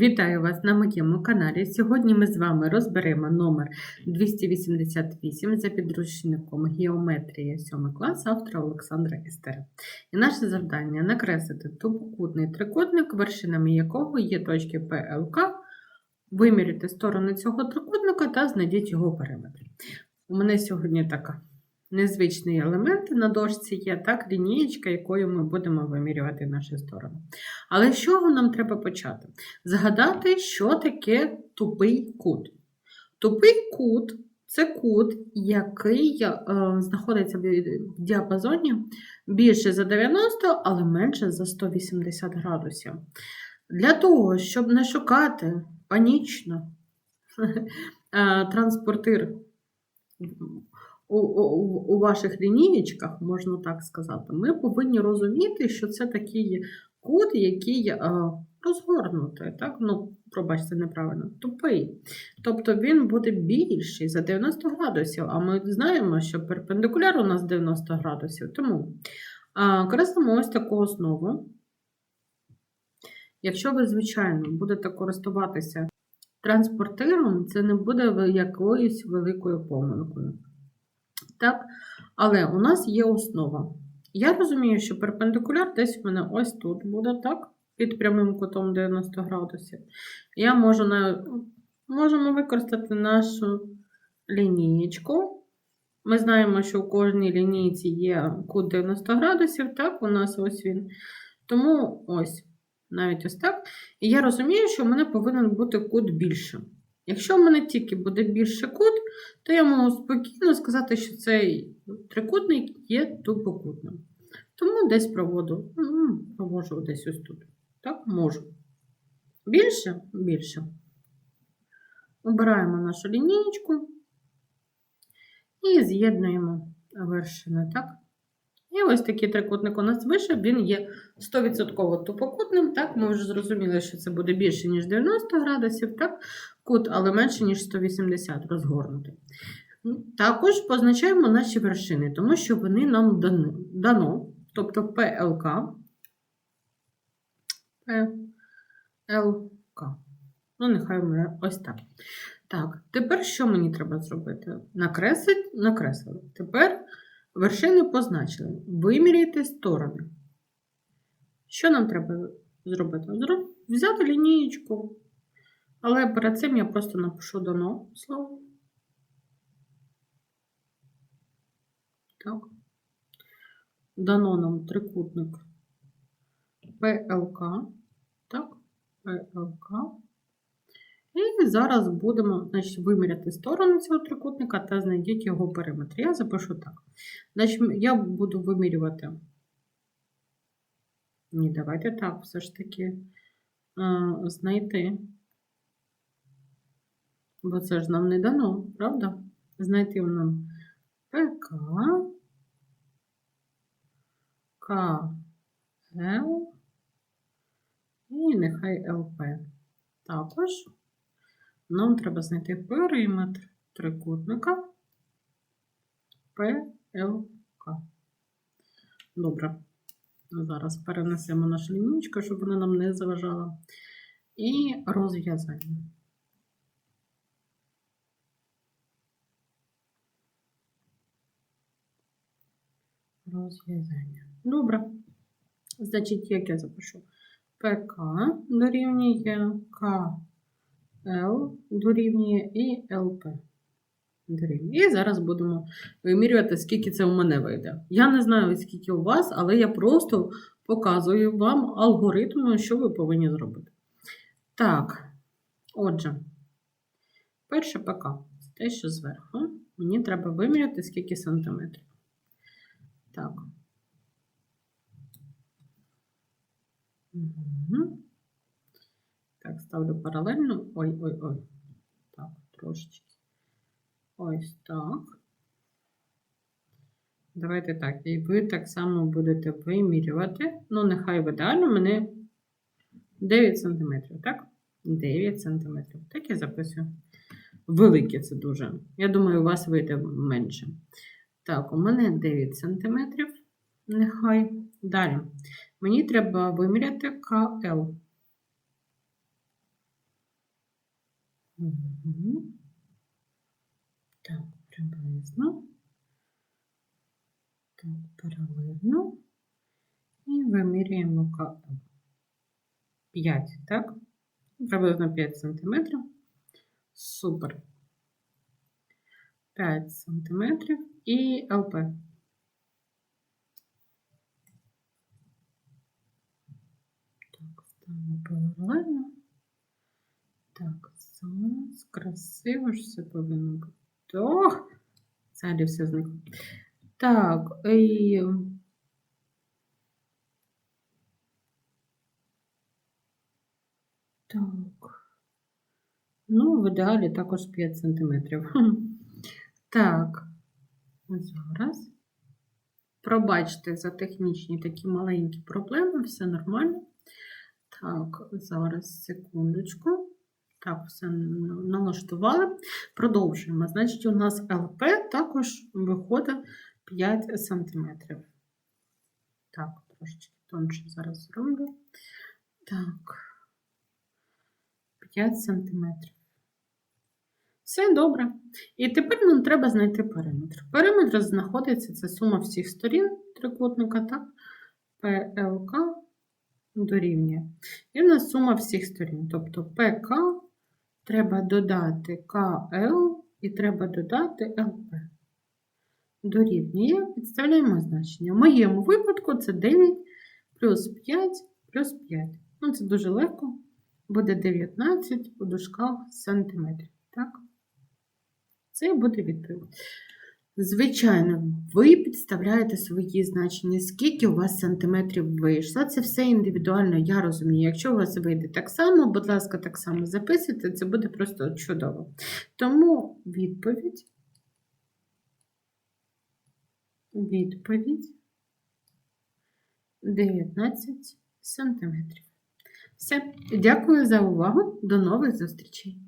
Вітаю вас на моєму каналі. Сьогодні ми з вами розберемо номер 288 за підручником Геометрія 7 клас автора Олександра Істера. І наше завдання накреслити тупокутний трикутник, вершинами якого є точки ПЛК, виміряти сторони цього трикутника та знайдіть його периметр. У мене сьогодні така незвичний елемент на дошці є, так, лінієчка, якою ми будемо вимірювати наші сторони. Але з чого нам треба почати? Згадати, що таке тупий кут. Тупий кут це кут, який е, знаходиться в діапазоні більше за 90, але менше за 180 градусів. Для того, щоб не шукати панічно е, транспортир у, у, у ваших лінієчках, можна так сказати, ми повинні розуміти, що це такий кут, який е, розгорнутий, так? Ну, пробачте, неправильно, тупий. Тобто він буде більший за 90 градусів, а ми знаємо, що перпендикуляр у нас 90 градусів. Тому е, користуємо ось таку основу. Якщо ви, звичайно, будете користуватися транспортиром, це не буде якоюсь великою помилкою. Так? Але у нас є основа. Я розумію, що перпендикуляр десь в мене ось тут буде, так? Під прямим кутом 90 градусів. Я можу на... можемо використати нашу лінієчку. Ми знаємо, що у кожній лінійці є кут 90 градусів, так, у нас ось він. Тому ось, навіть ось так. І я розумію, що в мене повинен бути кут більшим. Якщо в мене тільки буде більше кут, то я можу спокійно сказати, що цей трикутник є тупокутним. Тому десь проводу, проводжу десь ось тут. Так, можу. Більше? Більше. Обираємо нашу лінієчку і з'єднуємо вершини, так? І ось такий трикутник у нас вийшов, він є 100% тупокутним. Так, ми вже зрозуміли, що це буде більше, ніж 90 градусів, так, кут, але менше, ніж 180 розгорнутий. Також позначаємо наші вершини, тому що вони нам дано, тобто ПЛК. ПЛК. Ну, нехай у ось так. Так, тепер що мені треба зробити? Накреслити, накреслили. Тепер. Вершини позначили. Виміряйте сторони. Що нам треба зробити? Взяти лінієчку. Але перед цим я просто напишу дано слово. Так. Дано нам трикутник ПЛК. Так, ПЛК. І зараз будемо значить, виміряти сторону цього трикутника та знайдіть його периметр. Я запишу так. Значить, Я буду вимірювати. Ні, давайте так, все ж таки а, знайти. Бо це ж нам не дано, правда? Знайти нам ПК, КЛ і нехай ЛП. Також нам треба знайти периметр трикутника ПЛК. Добре. Зараз перенесемо нашу лінійку, щоб вона нам не заважала. І розв'язання. Розв'язання. Добре. Значить, як я запишу? ПК дорівнює К. L дорівнює і ЛП. І зараз будемо вимірювати, скільки це у мене вийде. Я не знаю, скільки у вас, але я просто показую вам алгоритм, що ви повинні зробити. Так, отже, перше ПК це те, що зверху. Мені треба виміряти, скільки сантиметрів. Так. Угу. Так, ставлю паралельно. Ой-ой-ой. Так, трошечки. Ось так. Давайте так. І ви так само будете вимірювати. Ну, нехай в ідеально мене 9 см, так? 9 см. Так я записую. Велике це дуже. Я думаю, у вас вийде менше. Так, у мене 9 см. Нехай. Далі. Мені треба виміряти КЛ. Мгм. Так, приблизно. Так, паралельно. І вимірюємо КЛ. 5, так? Приблизно 5 сантиметрів. Супер. 5 сантиметрів і ЛП. Так, ставимо паралельно. Красиво ж все повинно бути. Ох! Взагалі все зникло. Так, і... Так. Ну, в ідеалі також 5 сантиметрів. Так, зараз. Пробачте за технічні такі маленькі проблеми, все нормально. Так, зараз секундочку. Так, все налаштували. Продовжуємо. Значить, у нас ЛП також виходить 5 см. Так, трошечки тонше зараз зроблю. Так, 5 см. Все добре. І тепер нам треба знайти периметр. Периметр знаходиться, це сума всіх сторін трикутника, так? ПЛК дорівнює. І в нас сума всіх сторін. Тобто ПК треба додати КЛ і треба додати ЛП. Дорівнює. Підставляємо значення. В моєму випадку це 9 плюс 5 плюс 5. Ну, це дуже легко. Буде 19 у дужках сантиметрів. Так? Це буде відповідь. Звичайно, ви підставляєте свої значення, скільки у вас сантиметрів вийшло. Це все індивідуально, я розумію. Якщо у вас вийде так само, будь ласка, так само записуйте, це буде просто чудово. Тому відповідь. Відповідь 19 сантиметрів. Все, дякую за увагу. До нових зустрічей!